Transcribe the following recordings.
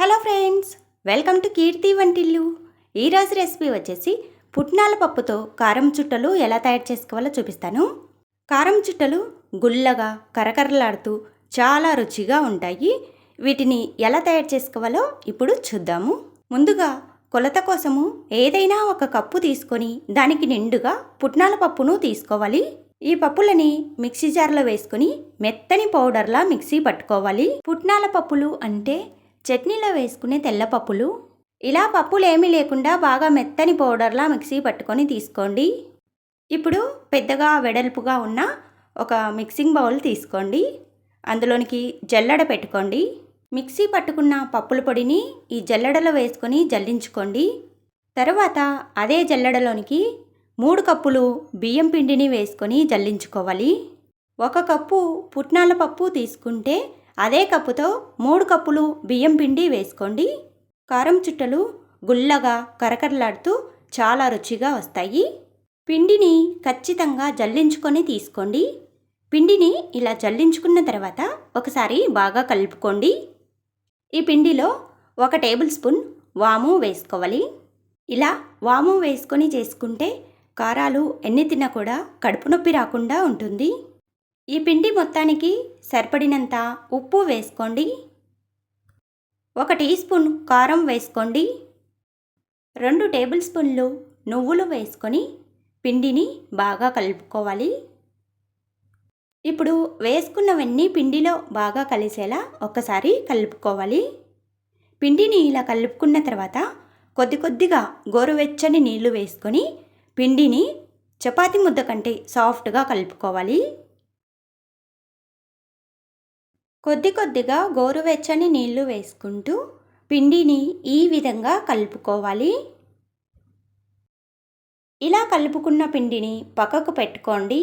Hello friends welcome to Keerthi వంటిల్లు. ఈరోజు recipe వచ్చేసి పుట్నాల పప్పుతో కారం చుట్టలు ఎలా తయారు చేసుకోవాలో చూపిస్తాను. కారం చుట్టలు గుల్లగా కరకరలాడుతూ చాలా రుచిగా ఉంటాయి. వీటిని ఎలా తయారు చేసుకోవాలో ఇప్పుడు చూద్దాము. ముందుగా కొలత కోసము ఏదైనా ఒక కప్పు తీసుకొని దానికి నిండుగా పుట్నాల పప్పును తీసుకోవాలి. ఈ పప్పులని మిక్సీ జార్లో వేసుకొని మెత్తని పౌడర్లా మిక్సీ పట్టుకోవాలి. పుట్నాల పప్పులు అంటే చట్నీలో వేసుకునే తెల్ల పప్పులు. ఇలా పప్పులు ఏమీ లేకుండా బాగా మెత్తని పౌడర్లా మిక్సీ పట్టుకొని తీసుకోండి. ఇప్పుడు పెద్దగా వెడల్పుగా ఉన్న ఒక మిక్సింగ్ బౌల్ తీసుకోండి. అందులోనికి జల్లడ పెట్టుకోండి. మిక్సీ పట్టుకున్న పప్పుల పొడిని ఈ జల్లడలో వేసుకొని జల్లించుకోండి. తర్వాత అదే జల్లడలోనికి మూడు కప్పులు బియ్యం పిండిని వేసుకొని జల్లించుకోవాలి. ఒక కప్పు పుట్నాల పప్పు తీసుకుంటే అదే కప్పుతో మూడు కప్పులు బియ్యం పిండి వేసుకోండి. కారం చుట్టలు గుల్లగా కరకరలాడుతూ చాలా రుచిగా వస్తాయి. పిండిని ఖచ్చితంగా జల్లించుకొని తీసుకోండి. పిండిని ఇలా జల్లించుకున్న తర్వాత ఒకసారి బాగా కలుపుకోండి. ఈ పిండిలో ఒక టేబుల్ స్పూన్ వాము వేసుకోవాలి. ఇలా వాము వేసుకొని చేసుకుంటే కారాలు ఎన్ని తిన్నా కూడా కడుపు నొప్పి రాకుండా ఉంటుంది. ఈ పిండి మొత్తానికి సరిపడినంత ఉప్పు వేసుకోండి. ఒక టీ స్పూన్ కారం వేసుకోండి. రెండు టేబుల్ స్పూన్లు నువ్వులు వేసుకొని పిండిని బాగా కలుపుకోవాలి. ఇప్పుడు వేసుకున్నవన్నీ పిండిలో బాగా కలిసేలా ఒక్కసారి కలుపుకోవాలి. పిండిని ఇలా కలుపుకున్న తర్వాత కొద్ది కొద్దిగా గోరువెచ్చని నీళ్ళు వేసుకొని పిండిని చపాతి ముద్ద కంటే సాఫ్ట్గా కలుపుకోవాలి. కొద్ది కొద్దిగా గోరువెచ్చని నీళ్ళు వేసుకుంటూ పిండిని ఈ విధంగా కలుపుకోవాలి. ఇలా కలుపుకున్న పిండిని పక్కకు పెట్టుకోండి.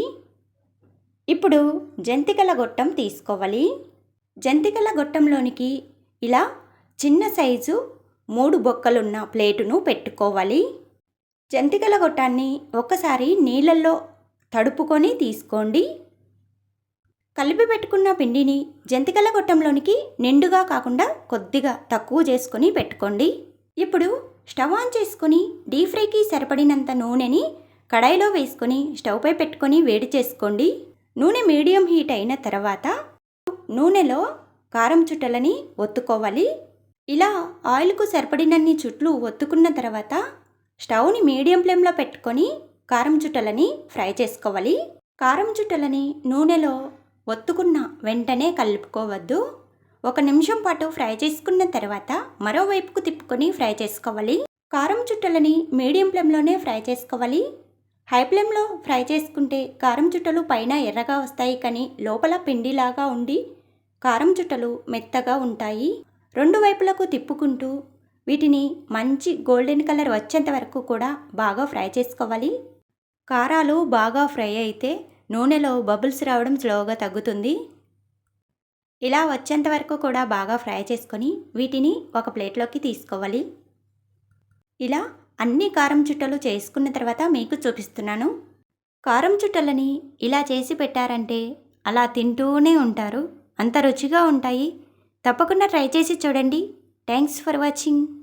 ఇప్పుడు జంతికల గొట్టం తీసుకోవాలి. జంతికల గొట్టంలోనికి ఇలా చిన్న సైజు మూడు బొక్కలున్న ప్లేటును పెట్టుకోవాలి. జంతికల గొట్టాన్ని ఒకసారి నీళ్ళల్లో తడుపుకొని తీసుకోండి. కలిపి పెట్టుకున్న పిండిని జంతికల గొట్టంలోనికి నిండుగా కాకుండా కొద్దిగా తక్కువ చేసుకొని పెట్టుకోండి. ఇప్పుడు స్టవ్ ఆన్ చేసుకొని డీప్ ఫ్రైకి సరిపడినంత నూనెని కడాయిలో వేసుకొని స్టవ్పై పెట్టుకొని వేడి చేసుకోండి. నూనె మీడియం హీట్ అయిన తర్వాత నూనెలో కారం చుట్టలని ఒత్తుకోవాలి. ఇలా ఆయిల్కు సరిపడినన్ని చుట్లు ఒత్తుకున్న తర్వాత స్టవ్ని మీడియం ఫ్లేమ్లో పెట్టుకొని కారం చుట్టలని ఫ్రై చేసుకోవాలి. కారం చుట్టలని నూనెలో ఒత్తుకున్న వెంటనే కలుపుకోవద్దు. ఒక నిమిషం పాటు ఫ్రై చేసుకున్న తర్వాత మరోవైపుకు తిప్పుకొని ఫ్రై చేసుకోవాలి. కారం చుట్టలని మీడియం ఫ్లేమ్లోనే ఫ్రై చేసుకోవాలి. హై ఫ్లేమ్లో ఫ్రై చేసుకుంటే కారం చుట్టలు పైన ఎర్రగా వస్తాయి కానీ లోపల పిండిలాగా ఉండి కారం చుట్టలు మెత్తగా ఉంటాయి. రెండు వైపులకు తిప్పుకుంటూ వీటిని మంచి గోల్డెన్ కలర్ వచ్చేంత వరకు కూడా బాగా ఫ్రై చేసుకోవాలి. కారాలు బాగా ఫ్రై అయితే నూనెలో బబుల్స్ రావడం స్లోగా తగ్గుతుంది. ఇలా వచ్చేంత వరకు కూడా బాగా ఫ్రై చేసుకొని వీటిని ఒక ప్లేట్లోకి తీసుకోవాలి. ఇలా అన్ని కారం చుట్టలు చేసుకున్న తర్వాత మీకు చూపిస్తున్నాను. కారం చుట్టలని ఇలా చేసి పెట్టారంటే అలా తింటూనే ఉంటారు. అంత రుచిగా ఉంటాయి. తప్పకుండా ట్రై చేసి చూడండి. Thanks for watching.